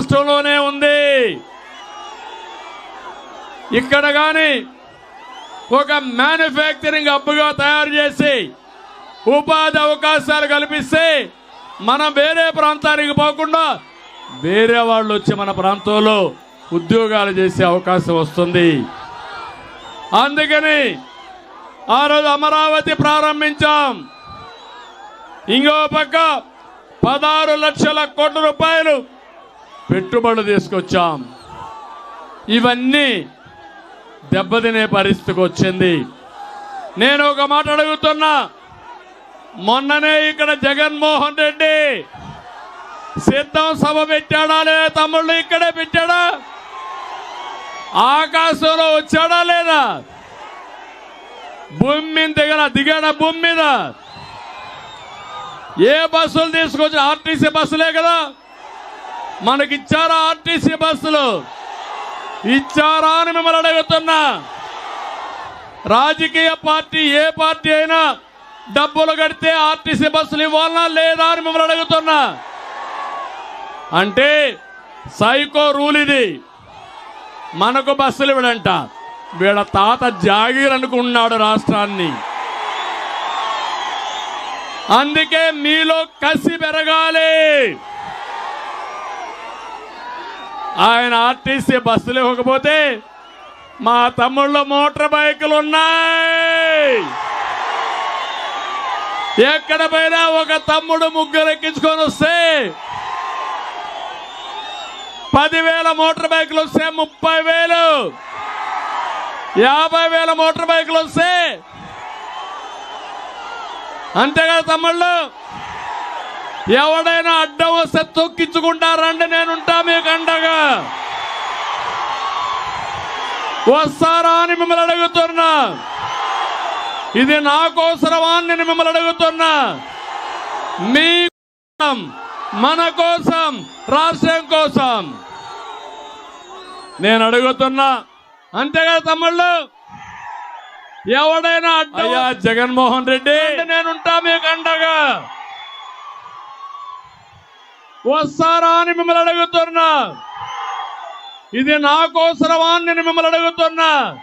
రాష్ట్రంలోనే ఉంది. ఇక్కడ కానీ ఒక మ్యానుఫ్యాక్చరింగ్ హబ్గా తయారు చేసి ఉపాధి అవకాశాలు కల్పిస్తే మనం వేరే ప్రాంతానికి పోకుండా వేరే వాళ్ళు వచ్చి మన ప్రాంతంలో ఉద్యోగాలు చేసే అవకాశం వస్తుంది. అందుకని ఆ రోజు అమరావతి ప్రారంభించాం. ఇంకో పక్క పదహారు లక్షల కోట్ల రూపాయలు పెట్టుబడులు తీసుకొచ్చాం. ఇవన్నీ దెబ్బతినే పరిస్థితికి వచ్చింది. నేను ఒక మాట అడుగుతున్నా. మొన్ననే ఇక్కడ జగన్మోహన్ రెడ్డి సిద్ధం సభ పెట్టాడా లేదా తమ్ముళ్ళు ఇక్కడే పెట్టాడా? ఆకాశంలో వచ్చాడా లేదా? భూమి మీద దిగన దిగాడా భూమి మీద? ఏ బస్సులు తీసుకొచ్చి ఆర్టీసీ బస్సులే కదా? మనకిచ్చారా ఆర్టీసీ బస్సులు? ఇచ్చారా అని మిమ్మల్ని అడుగుతున్నా. రాజకీయ పార్టీ ఏ పార్టీ అయినా డబ్బులు కడితే ఆర్టీసీ బస్సులు ఇవ్వాలనా లేదా అని మిమ్మల్ని అడుగుతున్నా. అంటే సైకో రూల్ ఇది. మనకు బస్సులు ఇవ్వడంట. వీళ్ళ తాత జాగీర్ అనుకున్నాడు రాష్ట్రాన్ని. అందుకే మీలో కసి పెరగాలి. ఆయన ఆర్టీసీ బస్సులు ఇవ్వకపోతే మా తమ్ముళ్ళ మోటార్ బైకులు ఉన్నాయి. ఎక్కడ పోయినా ఒక తమ్ముడు ముగ్గురు ఎక్కించుకొని వస్తే పదివేల మోటార్ బైకులు వస్తే ముప్పై వేలు యాభై వేల మోటార్ బైకులు వస్తే అంతే కదా తమ్ముళ్ళు? ఎవడైనా అడ్డం వస్తే తొక్కించుకుంటారండి నేనుంటా మీకు అండగా వస్తారా అని మిమ్మల్ని అడుగుతున్నా. ఇది నా కోసరమా అని నేను మిమ్మల్ని అడుగుతున్నా. మీ మన కోసం రాష్ట్రం కోసం. నేను అడుగుతున్నా. అంతే కదా తమ్ముళ్ళు? ఎవడైనా అయ్యా జగన్మోహన్ రెడ్డి. నేనుంటా మీకు అండగా వస్తారా అని మిమ్మల్ని అడుగుతున్నా. ఇది నా కోసరమా అని నేను మిమ్మల్ని అడుగుతున్నా.